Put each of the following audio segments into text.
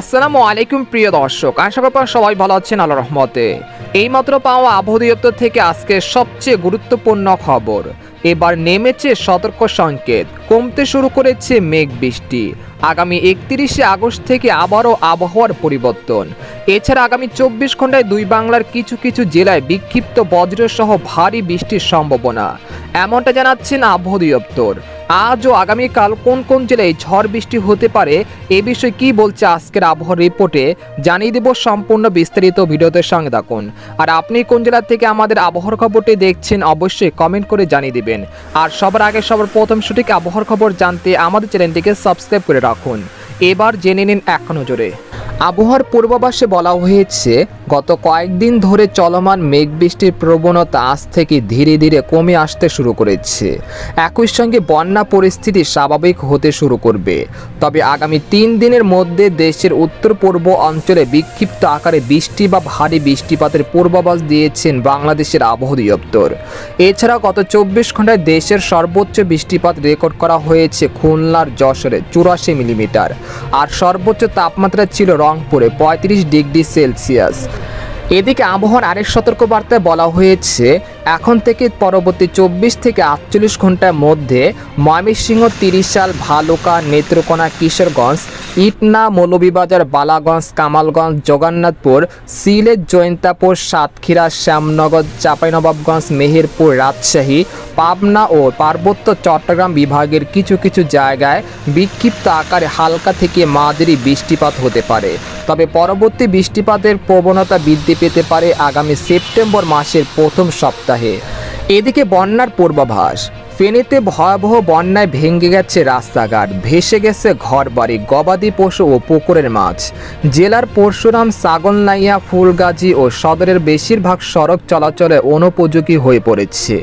আসসালামু আলাইকুম, প্রিয় দর্শক। আশা করি সবাই ভালো আছেন আল্লাহ রহমতে। এইমাত্র পাওয়া আবহাওয়া থেকে আজকে সবচেয়ে গুরুত্বপূর্ণ খবর। এবার নেমেছে সতর্ক সংকেত। কমতে শুরু করেছে মেঘ বৃষ্টি। আগামী একত্রিশে আগস্ট থেকে আবারও আবহাওয়ার পরিবর্তন। এছাড়া আগামী চব্বিশ ঘন্টায় দুই বাংলার কিছু কিছু জেলায় বিক্ষিপ্ত বজ্রসহ ভারী বৃষ্টির সম্ভাবনা। এমনটা জানাচ্ছেন আবহাওয়া দপ্তর আজ ও আগামীকাল কোন কোন জেলায় ঝড় বৃষ্টি হতে পারে, এ বিষয়ে কি বলছে আজকের আবহাওয়ার রিপোর্টে, জানিয়ে দেব সম্পূর্ণ বিস্তারিত ভিডিওতে সঙ্গে থাকুন। আর আপনি কোন জেলা থেকে আমাদের আবহাওয়ার খবরটি দেখছেন, অবশ্যই কমেন্ট করে জানিয়ে দিবেন। আর সবার আগে সবার প্রথম সঠিক আবহাওয়ার খবর জানতে আমাদের চ্যানেলটিকে সাবস্ক্রাইব করে রাখুন। এবার জেনে নিন এক নজরে। আবহাওয়ার পূর্বাভাসে বলা হয়েছে গত কয়েকদিন ধরে চলমান মেঘ বৃষ্টির প্রবণতা আজ থেকে ধীরে ধীরে কমে আসতে শুরু করেছে। একই সঙ্গে বন্যা পরিস্থিতি স্বাভাবিক হতে শুরু করবে। তবে আগামী তিন দিনের মধ্যে দেশের উত্তর পূর্ব অঞ্চলে বিক্ষিপ্ত আকারে বৃষ্টি বা ভারী বৃষ্টিপাতের পূর্বাভাস দিয়েছেন বাংলাদেশের আবহাওয়া দপ্তর। এছাড়া গত চব্বিশ ঘন্টায় দেশের সর্বোচ্চ বৃষ্টিপাত রেকর্ড করা হয়েছে খুলনার যশোরে, চুরাশি মিলিমিটার। আর সর্বোচ্চ তাপমাত্রা ছিল রংপুরে, পঁয়ত্রিশ ডিগ্রি সেলসিয়াস। এদিকে আবহাওয়ার আরেক সতর্কবার্তায় বলা হয়েছে এখন থেকে পরবর্তী চব্বিশ থেকে আটচল্লিশ ঘণ্টার মধ্যে ময়মনসিংহ, তিরিশাল, ভালুকা, নেত্রকোনা, কিশোরগঞ্জ, ইটনা, মৌলভীবাজার, বালাগঞ্জ, কামালগঞ্জ, জগন্নাথপুর, সিলেট, জয়ন্তাপুর, সাতক্ষীরা, শ্যামনগর, চাঁপাইনবাবগঞ্জ, মেহেরপুর, রাজশাহী, পাবনা ও পার্বত্য চট্টগ্রাম বিভাগের কিছু কিছু জায়গায় বিক্ষিপ্ত আকারে হালকা থেকে মাঝারি বৃষ্টিপাত হতে পারে। তবে পরবর্তী বৃষ্টিপাতের প্রবণতা বৃদ্ধি পেতে পারে আগামী সেপ্টেম্বর মাসের প্রথম সপ্তাহে। এদিকে বন্যার পূর্বাভাস। ফেনীতে ভয়াবহ বন্যায় ভেঙে গেছে রাস্তাঘাট, ভেসে গেছে ঘরবাড়ি, গবাদি পশু ও পুকুরের মাছ। জেলার পরশুরাম সাগলনাইয়া ফুলগাজী ও সদরের বেশিরভাগ সড়ক চলাচলে অনুপযোগী হয়ে পড়েছে।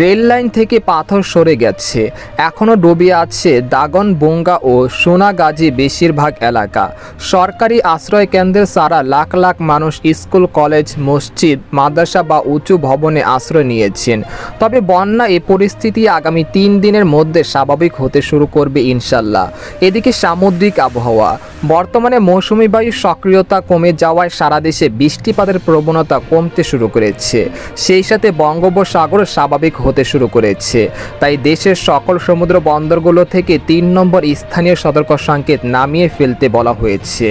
রেল লাইন থেকে পাথর সরে গেছে। এখনও ডুবে আছে দাগন, বঙ্গা ও সোনাগাজী বেশিরভাগ এলাকা। সরকারি আশ্রয় কেন্দ্রে সারা লাখ লাখ মানুষ স্কুল, কলেজ, মসজিদ, মাদ্রাসা বা উঁচু ভবনে আশ্রয় নিয়েছেন। তবে বন্যা এ পরিস্থিতি আগামী তিন দিনের মধ্যে স্বাভাবিক হতে শুরু করবে ইনশাল্লাহ। এদিকে সামুদ্রিক আবহাওয়া। বর্তমানে মৌসুমি বায়ুর সক্রিয়তা কমে যাওয়ায় সারা দেশে বৃষ্টিপাতের প্রবণতা কমতে শুরু করেছে। সেই সাথে বঙ্গোপসাগর স্বাভাবিক হতে শুরু করেছে। তাই দেশের সকল সমুদ্র বন্দরগুলো থেকে তিন নম্বর স্থানীয় সতর্ক সংকেত নামিয়ে ফেলতে বলা হয়েছে।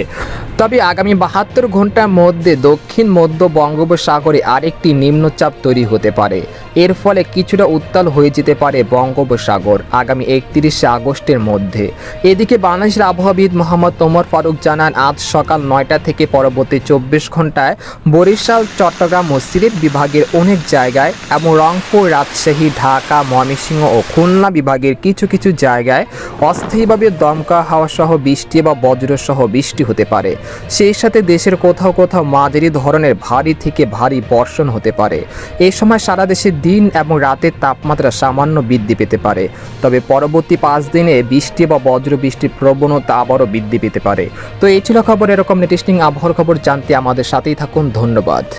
তবে আগামী বাহাত্তর ঘণ্টার মধ্যে দক্ষিণ মধ্য বঙ্গোপসাগরে আরেকটি নিম্নচাপ তৈরি হতে পারে। এর ফলে কিছুটা উত্তাল হয়ে যেতে পারে বঙ্গোপসাগর আগামী একত্রিশে আগস্টের মধ্যে। এদিকে বাংলাদেশের আবহাওয়াবিদ মোহাম্মদ তোমর ফারুক জানান, আজ সকাল নয়টা থেকে পরবর্তী চব্বিশ ঘন্টায় বরিশাল, চট্টগ্রাম ও সিলেট বিভাগের অনেক জায়গায় এবং রংপুর, রাজশাহী, ঢাকা, ময়মনসিংহ ও খুলনা বিভাগের কিছু কিছু জায়গায় অস্থায়ীভাবে দমকা হাওয়া সহ বৃষ্টি বা বজ্রসহ বৃষ্টি হতে পারে। সেই সাথে দেশের কোথাও কোথাও মাঝারি ধরনের ভারী থেকে ভারী বর্ষণ হতে পারে। এ সময় সারা দেশে দিন এবং রাতের তাপমাত্রা সামান্য বৃদ্ধি পেতে পারে। তবে পরবর্তী পাঁচ দিনে বৃষ্টি বা বজ্র বৃষ্টির প্রবণতা আবারও বৃদ্ধি পেতে পারে। তো এই ছিল খবর, এরকম নেটিস্টিং আবহাওয়ার খবর জানতে আমাদের সাথেই থাকুন। ধন্যবাদ।